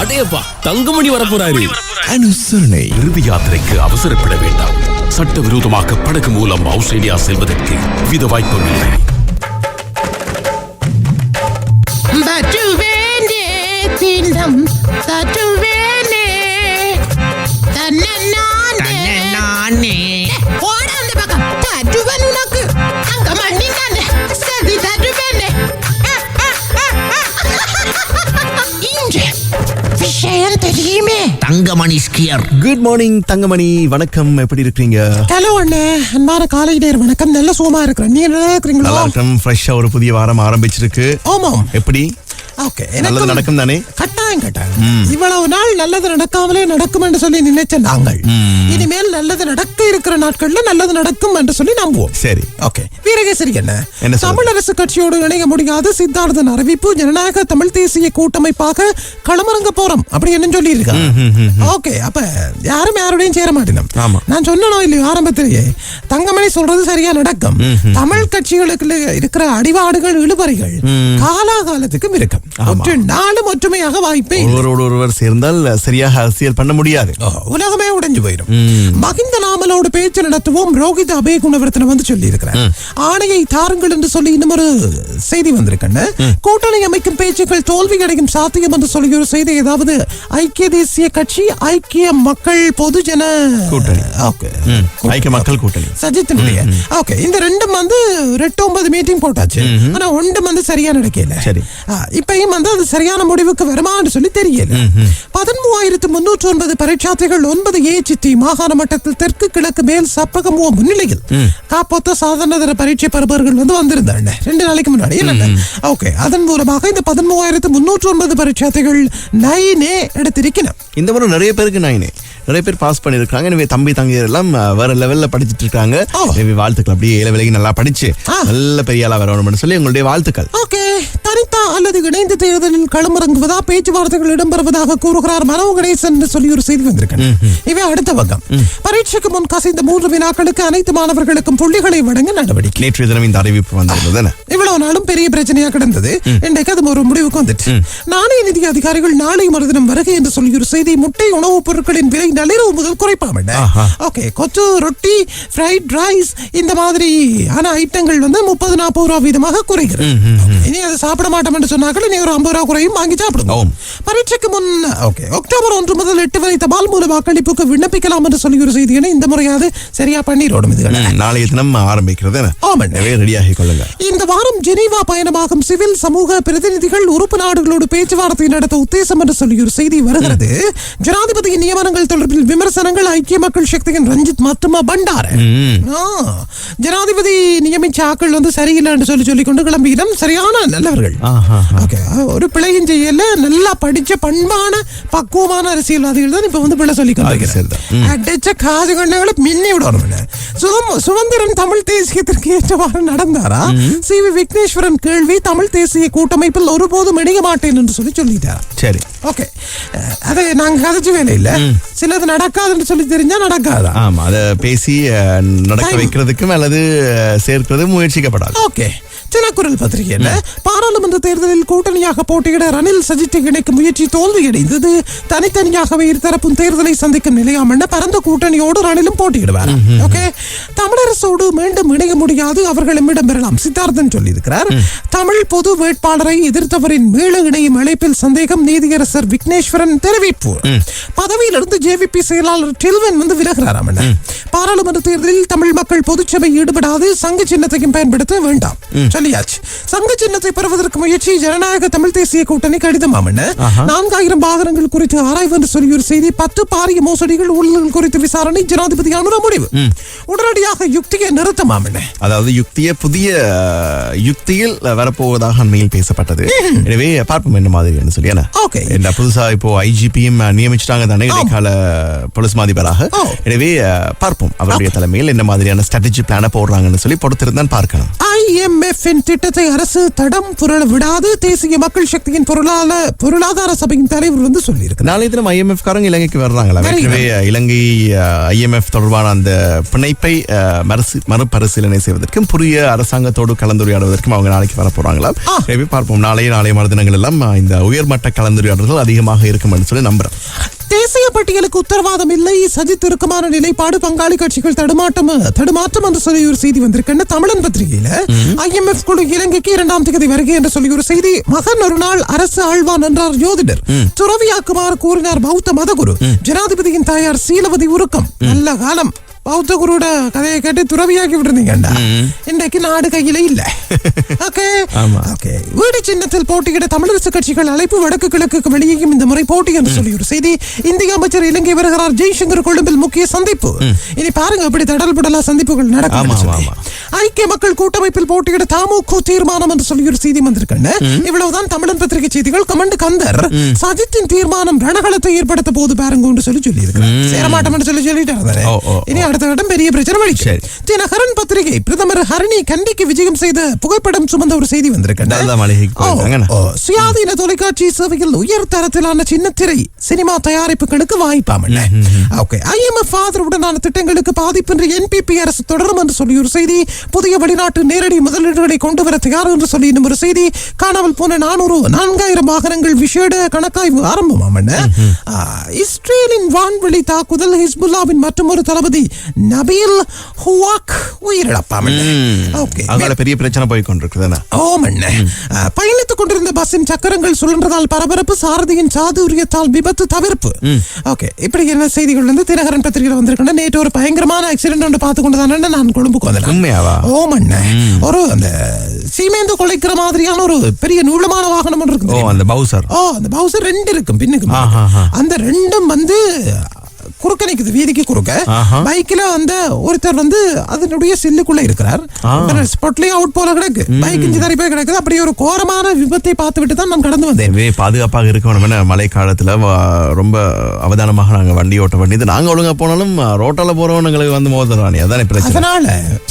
அடேப்பா தங்கமணி வரப்போறாரு. அனுசரணை. இறுதி யாத்திரைக்கு அவசரப்பட வேண்டாம். சட்டவிரோதமாக படகு மூலம் ஆஸ்திரேலியா செல்வதற்கு வித வாய்ப்புமில்லை தட்டுவேனே தினம் தெரியுமே? Thangamani skier. Good morning Thangamani. வணக்கம். எப்படி இருக்கீங்க ஹலோ அண்ணே அன்பான காலை நேர் வணக்கம். நல்ல சுகமா இருக்கிறேன். நீங்க நல்லா இருக்கிறீங்களா? நல்லா இருக்கும் ஃப்ரெஷ்ஷா ஒரு புதிய வாரம் ஆரம்பிச்சிருக்கு. ஆமாம். எப்படி? ஓகே. நல்லது நடக்கும் தானே? கட்டாயம் கட்டாயம். இவ்வளவு நாள் நல்லது நடக்காமலே நடக்கும் என்று சொல்லி நினைச்ச நாங்கள். இனிமேல் நல்லது நடக்க இருக்கிற நாட்கள்ல நல்லது நடக்கும் என்று சொல்லி நம்புவோம். சரி ஓகே. வீரகேசரி என்ன? தமிழரசு கட்சியோடு இணைய முடியாத சித்தார்த்தன் அறிவிப்பு ஜனநாயக தமிழ் தேசிய கூட்டமைப்பாக களமிறங்க போறோம் அப்படி என்ன சொல்லி ஓகே அப்ப யாரும் யாரோடையும் சேர மாட்டேன் ஆமா. நான் சொன்னனோ இல்லையோ ஆரம்பத்திலேயே தங்கமணி சொல்றது சரியா நடக்கும். தமிழ் கட்சிகளுக்கு இருக்கிற அடிவாடுகள் இழுபறிகள் காலாகாலத்துக்கும் இருக்கும். நாளும் ஒற்றுமையாக வாய்ப்பே. ஒருவரோடு ஒருவர் சேர்ந்தால் சரியாக அரசியல் பண்ண முடியாது. உலகமே உடைஞ்சு போயிடும் மகிந்த நாமலோடு பேச்சு நடத்துவோம். ரோஹித் அபய குணவர்த்தன வந்து சொல்லி இருக்கிறார் ஆணையை தாருங்கள் என்று சொல்லி இன்னும் ஒரு செய்தி வந்திருக்கேன் கூட்டணி அமைக்கும் பேச்சுக்கள் தோல்வி அடையும் சாத்தியம் என்று சொல்லி ஒரு செய்தி ஏதாவது ஐக்கிய தேசிய கட்சி ஐக்கிய மக்கள் பொதுஜன கூட்டணி. ஓகே. ஐக்கிய மக்கள் கூட்டணி. சஜித்தினுடைய. ஓகே இந்த ரெண்டும் வந்து ரெண்டு ஒன்பது மீட்டிங் போட்டாச்சு. ஆனா ஒன்றும் வந்து சரியா நடக்கல. சரி. இப்பயும் வந்து அது சரியான முடிவுக்கு வருமான்னு சொல்லி தெரியல பதிமூவாயிரத்து முன்னூற்று ஒன்பது பரீட்சார்த்திகள் ஒன்பது ஏ சித்தி மாகாண மட்டத்தில் தெற்கு கிழக்கு மேல் சப்பகமுவ முன்னிலையில் காப்போத்த சாதாரண பரீட்சை பெறுபவர்கள் வந்து வந்திருந்தாங்க ரெண்டு நாளைக்கு முன்னாடி ஓகே. அதன் மூலமாக இந்த பதிமூவாயிரத்து முன்னூற்று ஒன்பது பரீட்சார்த்திகள் நைனே எடுத்திருக்கணும் இந்த முறை நிறைய பேருக்கு நாயினே நிறைய பேர் பாஸ் பண்ணிருக்காங்க எனவே தம்பி தங்கையர் எல்லாம் வேற லெவல்ல படிச்சிட்டு இருக்காங்க. வாழ்த்துக்கள். அப்படியே ஏழை விலைக்கு நல்லா படிச்சு. நல்ல பெரிய ஆளா வரணும்னு சொல்லி உங்களுடைய வாழ்த்துக்கள். ஓகே. தனித்தா அல்லது இணைந்து தேர்தலில் களமிறங்குவதா? பேச்சுவார்த்தைகள் இடம்பெறுவதாக கூறுகிறார் மனோ கணேசன் என்று சொல்லி ஒரு செய்தி வந்திருக்கேன் இவை அடுத்த பக்கம். பரீட்சைக்கு முன் கசிந்த மூன்று வினாக்களுக்கு அனைத்து மாணவர்களுக்கும் புள்ளிகளை வழங்க நடவடிக்கை. நேற்றைய தினம் இந்த அறிவிப்பு வந்திருந்தது இவ்வளவு நாளும் பெரிய பிரச்சனையா கிடந்தது. இன்றைக்கு அது ஒரு முடிவுக்கு வந்துட்டு. நாணய நிதி அதிகாரிகள் நாளை மறுதினம் வருகை என்று சொல்லி ஒரு செய்தி முட்டை உணவுப் பொருட்களின் விலை நள்ளிரவு முதல் குறைப்பாம. ஓகே கொத்து ரொட்டி ஃப்ரைட் ரைஸ் இந்த மாதிரி ஆன ஐட்டங்கள் வந்து முப்பது நாற்பது ரூபா வீதமாக குறைகிறது. இனி அதை சாப்பிட மாட்டோம் என்று சொன்னார்கள் இனி ஒரு ஐம்பது ரூபா குறையும் வாங்கி சாப்பிடுங்க. பரீட்சைக்கு முன் ஓகே அக்டோபர் ஒன்று முதல் எட்டு வரை தபால் மூல வாக்களிப்புக்கு விண்ணப்பிக்கலாம் என்று சொல்லி ஒரு செய்தியை இந்த முறையாவது சரியா பண்ணிரோடும் இதுகளை ம், நாளைய தினம் ஆரம்பிக்கிறது ரெடியாகி கொள்ளுங்க. இந்த வாரம் ஜெனீவா பயணமாகும் சிவில் சமூக பிரதிநிதிகள் உறுப்பு நாடுகளோடு பேச்சுவார்த்தை நடத்த உத்தேசம் என்று சொல்லி ஒரு செய்தி வருகிறது. ஜனாதிபதியின் நியமனங்கள் தொடர்பில் விமர்சனங்கள் ஐக்கிய மக்கள் சக்தியின் ரஞ்சித் மத்துமா பண்டார ஜனாதிபதி நியமிச்ச ஆக்கள் வந்து சரியில்லை என்று சொல்லி சொல்லி கொண்டு கிளம்பியிடம் சரியான நல்லவர்கள். ஓகே ஒரு பிழையும் செய்யல நல்லா படிச்ச பண்பான பக்குவமான அரசியல்வாதிகள் தான் இப்ப வந்து பிள்ளை சொல்லி அடிச்ச காது கண்ணங்களை மின்னி விடணும் சுதந்திரன் தமிழ் தேசியத்திற்கு ஏற்றவாறு நடந்தாரா? சி. வி. விக்னேஸ்வரன் கேள்வி தமிழ் தேசிய கூட்டமைப்பில் ஒருபோதும் இணைய மாட்டேன் என்று சொல்லி சொல்லிட்டார். சரி. ஓகே அது நாங்க கதைச்சு இல்ல. சிலது நடக்காதுன்னு சொல்லி தெரிஞ்சா நடக்காதா? ஆமா அத பேசி நடக்க வைக்கிறதுக்கும் அல்லது சேர்க்கிறது முயற்சிக்கப்படாது. ஓகே தினக்குரல் பத்திரிகையில பாராளுமன்ற தேர்தலில் கூட்டணியாக போட்டியிட ரணில் சஜித்தை இணைக்கும் முயற்சி தோல்வியடைந்தது. தனித்தனியாகவே இருதரப்பும் தேர்தலை சந்திக்கும் நிலையாம் என பரந்த கூட்டணியோடு ரணிலும் போட்டியிடுவார். ஓகே தமிழரசோடு மீண்டும் இணைய முடியாது அவர்களும் இடம்பெறலாம் சித்தார்த்தன் சொல்லியிருக்கிறார் தமிழ் பொது வேட்பாளரை எதிர்த்தவரின் மீள இணையும் அழைப்பில் சந்தேகம் நீதியரசர் விக்னேஸ்வரன் தெரிவிப்பு பதவியிலிருந்து ஜேவிபி செயலாளர் டில்வன் வந்து விலகிறாராம். பாராளுமன்ற தேர்தலில் தமிழ் மக்கள் பொதுச்சபை ஈடுபடாது சங்க சின்னத்தையும் பயன்படுத்த வேண்டாம். சொல்லியாச்சு. சங்க சின்னத்தை பெறுவதற்கு முயற்சி ஜனநாயக தமிழ் தேசிய கூட்டணி கடிதமாம். நான்காயிரம் வாகனங்கள் குறித்து ஆராய்வு என்று சொல்லி ஒரு செய்தி பத்து பாரிய மோசடிகள் ஊழல்கள் குறித்து விசாரணை ஜனாதிபதி அனுர முடிவு. உடனடியாக யுக்தியை நிறுத்தமாம் என்ன. அதாவது யுக்திய புதிய யுக்தியில் வரப்போவதாக அண்மையில் பேசப்பட்டது. எனவே பார்ப்போம் என்ன மாதிரி சொல்லி என்ன? Okay. என்ன புதுசா இப்போ ஐஜிபியும் நியமிச்சிட்டாங்க தானே இடைக்கால போலீஸ் மாதிபராக. எனவே பார்ப்போம் அவருடைய தலைமையில் என்ன மாதிரியான ஸ்ட்ராட்டஜி பிளான போடுறாங்கன்னு சொல்லி பொறுத்திருந்தான் பார்க்கணும். IMF ஐஎம்எஃப் திட்டத்தை அரசு தடம் புரள விடாது தேசிய மக்கள் சக்தியின் பொருளாதார பொருளாதார சபையின் தலைவர் வந்து சொல்லியிருக்கிறார். நாளைய தினம் ஐஎம்எஃப் காரங்க இலங்கைக்கு வர்றாங்களா? இலங்கை ஐஎம்எஃப் தொடர்பான அந்த பிணைப்பை மறுசி- மறுபரிசீலனை செய்வதற்கும் புதிய அரசாங்கத்தோடு கலந்துரையாடுவதற்கும் அவங்க நாளைக்கு வர போறாங்களாம் பார்ப்போம். நாளைய நாளைய மறுதினங்கள் எல்லாம் இந்த உயர்மட்ட கலந்துரையாடல்கள் அதிகமாக இருக்கும் என்று சொல்லி நம்புறேன். தேசிய பட்டியலுக்கு உத்தரவாதம் இல்லை. சஜித் இறுக்கமான நிலைப்பாடு பங்காளி கட்சிகள் தடுமாட்டம் தடுமாற்றம் என்று சொல்லி ஒரு செய்தி வந்திருக்குன்னு தமிழன் பத்திரிகையில. ஐஎம்எஃப் குழு இலங்கைக்கு இரண்டாம் தேதி வருகை என்று சொல்லி ஒரு செய்தி. மகன் ஒரு நாள் அரசு ஆழ்வான் என்றார் ஜோதிடர் துறவியாக்குமாறு கூறினார் பௌத்த மதகுரு. ஜனாதிபதியின் தாயார் சீலவதி உருக்கம். நல்ல காலம். பௌத்த குருட கதையை கேட்டு துறவியாக்கி விட்டுருந்தீங்கடா இன்றைக்கு நாடு கையில இல்ல. ஓகே. ஓகே. வீடு சின்னத்தில் போட்டியிட தமிழரசு கட்சிகள் அழைப்பு வடக்கு கிழக்குக்கு வெளியேயும் இந்த முறை போட்டி என்று சொல்லி ஒரு செய்தி. இந்திய அமைச்சர் இலங்கை வருகிறார் ஜெய்சங்கர் கொழும்பில் முக்கிய சந்திப்பு. இனி பாருங்க அப்படி தடல் புடலா சந்திப்புகள் நடக்கும் ஐக்கிய மக்கள் கூட்டமைப்பில் போட்டியிட தாமுக தீர்மானம் என்று சொல்லி ஒரு செய்தி வந்திருக்கேன் இவ்வளவுதான் தமிழன் பத்திரிகை செய்திகள். கமண்டு கந்தர் சஜித்தின் தீர்மானம் ரணகளத்தை ஏற்படுத்த போது பாருங்க சொல்லி சொல்லி சேரமாட்டம் என்று சொல்லி சொல்லிட்டு. இனி அடுத்த கட்டம் பெரிய பிரச்சனை வழி. தினகரன் பத்திரிகை பிரதமர் ஹரணி கண்டிக்கு விஜயம் செய்த புகைப்படம் சுமந்த ஒரு செய்தி வந்திருக்கேன் சுயாதீன தொலைக்காட்சி சேவையில் உயர் தரத்திலான சின்னத்திரை சினிமா தயாரிப்புகளுக்கு வாய்ப்பாமல்ல ஓகே. ஐஎம்எஃப் ஆதரவுடனான திட்டங்களுக்கு பாதிப்பின்றி என்பிபி அரசு தொடரும் என்று சொல்லி ஒரு செய்தி புதிய வெளிநாட்டு நேரடி முதலீடுகளை கொண்டு வர தயார் என்று சொல்லி இன்னும் ஒரு செய்தி காணாமல் போன நானூறு நான்காயிரம் வாகனங்கள் விசேட கணக்காய்வு ஆரம்பமாமண்ண இஸ்ரேலின் வான்வெளி தாக்குதல் ஹிஸ்புல்லாவின் மற்றொரு தளபதி நபீல் ஹுவாக் உயிரிழப்பாமல்ல. ஓகே. அங்கால பெரிய பிரச்சனை போய் கொண்டிருக்குதுண்ணா ஓமண்ண பயணித்துக் கொண்டிருந்த பஸ்ஸின் சக்கரங்கள் சுழன்றதால் பரபரப்பு சாரதியின் சாதுரியத்தால் விபத்து தவிர்ப்பு. ஓகே. இப்படி என்ன செய்திகள் வந்து தினகரன் பத்திரிகையில் வந்திருக்கின்றன நேற்று ஒரு பயங்கரமான ஆக்சிடென்ட் ஒன்று பார்த்து கொண்டு நான் கொழும்புக்கு வந்தேன். உண்மையாவா? ஓமண்ண ஒரு அந்த சீமேந்து கொலைக்கிற மாதிரியான ஒரு பெரிய நீளமான வாகனம் ஒன்று ஓ இருக்குது அந்த பவுசர். ஓ அந்த பவுசர் ரெண்டு இருக்கும் பின்னுக்கு. அந்த ரெண்டும் வந்து குறுக்க நிக்குது வீதிக்கு குறுக்க. பைக்ல அந்த ஒருத்தர் வந்து அதனுடைய சில்லுக்குள்ள இருக்கிறார். ஸ்பாட்லயே அவுட் போல கிடக்கு. பைக் இஞ்சி தறி போய் கிடக்குது. அப்படியே ஒரு கோரமான விபத்தை பார்த்து விட்டு தான் நான் கடந்து வந்தேன். பாதுகாப்பாக இருக்க வேண்டும் என மழை காலத்துல ரொம்ப அவதானமாக நாங்க வண்டி ஓட்ட வேண்டியது. நாங்க ஒழுங்கா போனாலும் ரோட்டால போறவங்களுக்கு வந்து மோதுறானே அதானே பிரச்சனை? அதனால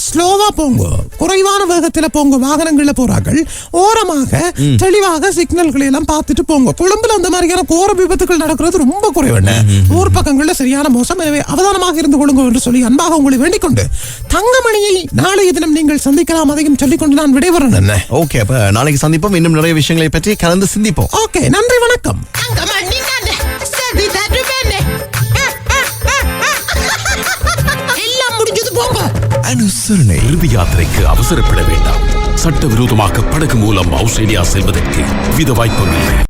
ஸ்லோவா போங்க. குறைவான வேகத்துல போங்க. வாகனங்கள்ல போறார்கள். ஓரமாக தெளிவாக சிக்னல்களை எல்லாம் பார்த்துட்டு போங்க. கொழும்புல அந்த மாதிரியான கோர விபத்துகள் நடக்கிறது ரொம்ப குறைவண்ண ஊர் பக்கங்கள்ல சரியான மோசம். எனவே அவதானமாக இருந்து கொள்ளுங்க என்று சொல்லி அன்பாக உங்களை வேண்டிக் கொண்டு தங்கமணியை நாளைய தினம் நீங்கள் சந்திக்கலாம். அதையும் சொல்லிக்கொண்டு நான் விடைபெறேன் என்ன ஓகே அப்ப நாளைக்கு சந்திப்போம். இன்னும் நிறைய விஷயங்களை பற்றி கலந்து சிந்திப்போம். ஓகே நன்றி வணக்கம். அனுசரணை. இறுதி யாத்திரைக்கு அவசரப்பட வேண்டாம். சட்டவிரோதமாக படகு மூலம் ஆஸ்திரேலியா செல்வதற்கு வித வாய்ப்பும் இல்லை.